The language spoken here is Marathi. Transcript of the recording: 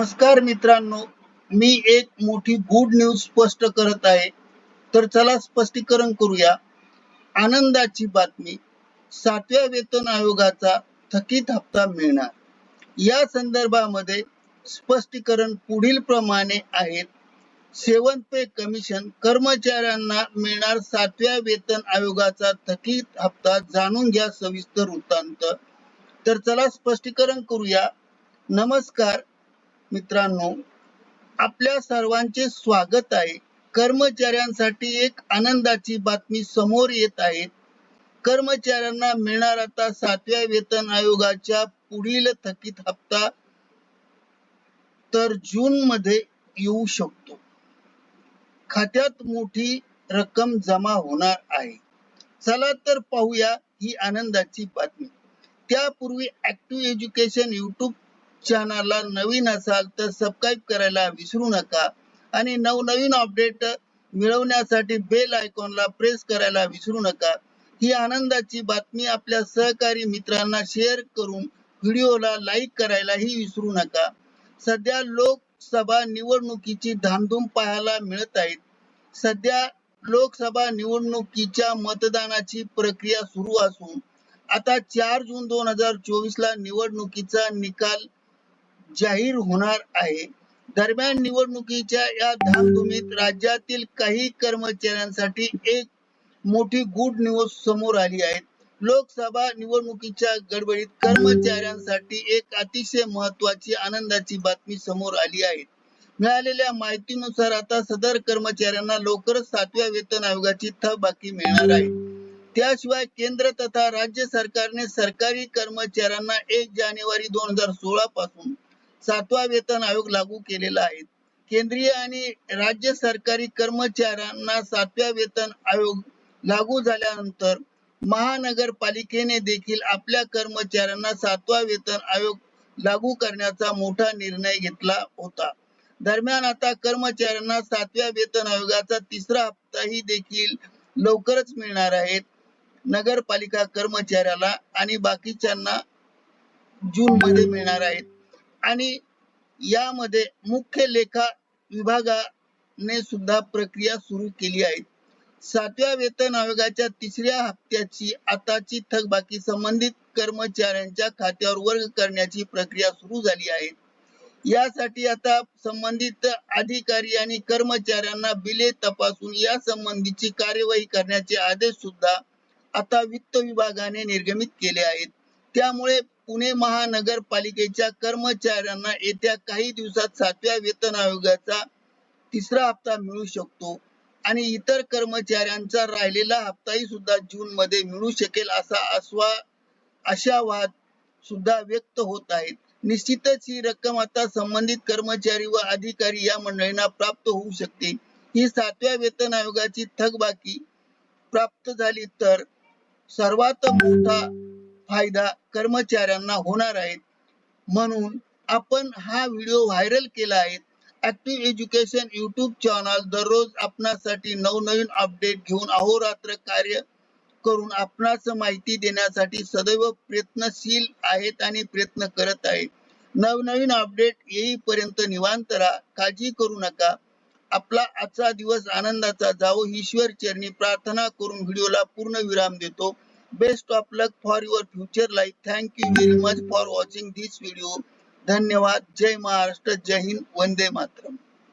नमस्कार मित्रांनो मी एक मोठी गुड न्यूज स्पष्ट करत आहे. तर चला स्पष्टीकरण करूया. आनंदाची बातमी सातव्या वेतन आयोगाचा थकीत हप्ता मिळणार. या संदर्भामध्ये स्पष्टीकरण पुढील प्रमाणे आहेत सेवन पे कमिशन कर्मचाऱ्यांना मिळणार सातव्या वेतन आयोगाचा थकीत हप्ता जाणून घ्या सविस्तर वृत्तांत. तर चला स्पष्टीकरण करूया. नमस्कार मित्रांनो आपल्या सर्वांचे स्वागत आहे. कर्मचाऱ्यांसाठी एक आनंदाची बातमी समोर येत आहे. कर्मचाऱ्यांना मिळणार आता सातव्या वेतन आयोगाच्या पुढील थकीत हप्ता तर जून मध्ये येऊ शकतो. खात्यात मोठी रक्कम जमा होणार आहे. चला तर पाहूया ही आनंदाची बातमी. त्यापूर्वी ऍक्टिव्ह एज्युकेशन युट्यूब चॅनलला नवीन असाल तर सबस्क्राईब करायला विसरू नका. आणि नवनवीन अपडेट मिळवण्यासाठी बेल आयकॉनला प्रेस करायला विसरू नका. ही आनंदाची बातमी आपल्या सहकारी मित्रांना शेअर करून व्हिडिओला लाईक करायलाही विसरू नका. सध्या लोकसभा निवडणुकीची धामधूम पाहायला मिळत आहेत. सध्या लोकसभा निवडणुकीच्या मतदानाची प्रक्रिया सुरू असून आता चार जून दोन हजार चोवीस ला निवडणुकीचा निकाल जाहीर होणार आहे. दरम्यान निवडणुकीच्या या धामधुमीत राज्यातील काही कर्मचाऱ्यांसाठी एक मोठी गुड न्यूज समोर आली आहे. लोकसभा निवडणुकीच्या गडबडीत कर्मचाऱ्यांसाठी एक अतिशय महत्वाची आनंदाची बातमी समोर आली आहे. मिळालेल्या माहितीनुसार आता सदर कर्मचाऱ्यांना लवकरच सातव्या वेतन आयोगाची थकबाकी मिळणार आहे. त्याशिवाय केंद्र तथा राज्य सरकारने सरकारी कर्मचाऱ्यांना एक जानेवारी दोन हजार सोळा पासून सातवा वेतन आयोग लागू केलेला आहे. केंद्रीय आणि राज्य सरकारी कर्मचाऱ्यांना सातव्या वेतन आयोग लागू झाल्यानंतर महानगरपालिकेने देखील आपल्या कर्मचाऱ्यांना सातवा वेतन आयोग लागू करण्याचा मोठा निर्णय घेतला होता. दरम्यान आता कर्मचाऱ्यांना सातव्या वेतन आयोगाचा तिसरा हप्ताही देखील लवकरच मिळणार आहे. नगरपालिका कर्मचाऱ्याला आणि बाकीच्यांना जून मध्ये मिळणार आहेत. आणि यामध्ये मुख्य लेखा विभागाने सुद्धा प्रक्रिया सुरू केली आहे. सातव्या वेतन आयोगाच्या तिसऱ्या हप्त्याची आताची थकबाकी संबंधित कर्मचाऱ्यांच्या खात्यावर वर्ग करण्याची प्रक्रिया सुरू झाली आहे. यासाठी आता संबंधित अधिकारी आणि कर्मचाऱ्यांना बिले तपासून या संबंधीची कार्यवाही करण्याचे आदेश सुद्धा आता वित्त विभागाने निर्गमित केले आहेत. त्यामुळे पुणे महानगरपालिकेच्या कर्मचाऱ्यांना येत्या काही दिवसात सातव्या वेतन आयोगाचा तिसरा हप्ता मिळू शकतो आणि इतर कर्मचाऱ्यांचा राहिलेला हप्ताही सुद्धा जून मध्ये मिळू शकेल असा आश्वा आशावाद सुद्धा व्यक्त होत आहेत. निश्चितच ही रक्कम आता संबंधित कर्मचारी व अधिकारी या मंडळींना प्राप्त होऊ शकते. ही सातव्या वेतन आयोगाची थकबाकी प्राप्त झाली तर सर्वात मोठा फायदा कर्मचाऱ्यांना होणार आहे म्हणून आपण हा व्हिडिओ व्हायरल केला आहे. ऍक्टिव्ह एज्युकेशन युट्यूब चॅनल दररोज आपणासाठी नवनवीन अपडेट घेऊन अहोरात्र कार्य करून आपणास माहिती देण्यासाठी सदैव प्रयत्नशील आहेत आणि प्रयत्न करत आहेत. नवनवीन अपडेट येईपर्यंत निवांत राहा. काळजी करू नका. आपला आजचा दिवस आनंदाचा जावो. ईश्वर चरणी प्रार्थना करून व्हिडिओला पूर्ण विराम देतो. Best of luck for your future life. Thank you very much for watching this video धन्यवाद. जय महाराष्ट्र. जय हिंद. वंदे मातरम.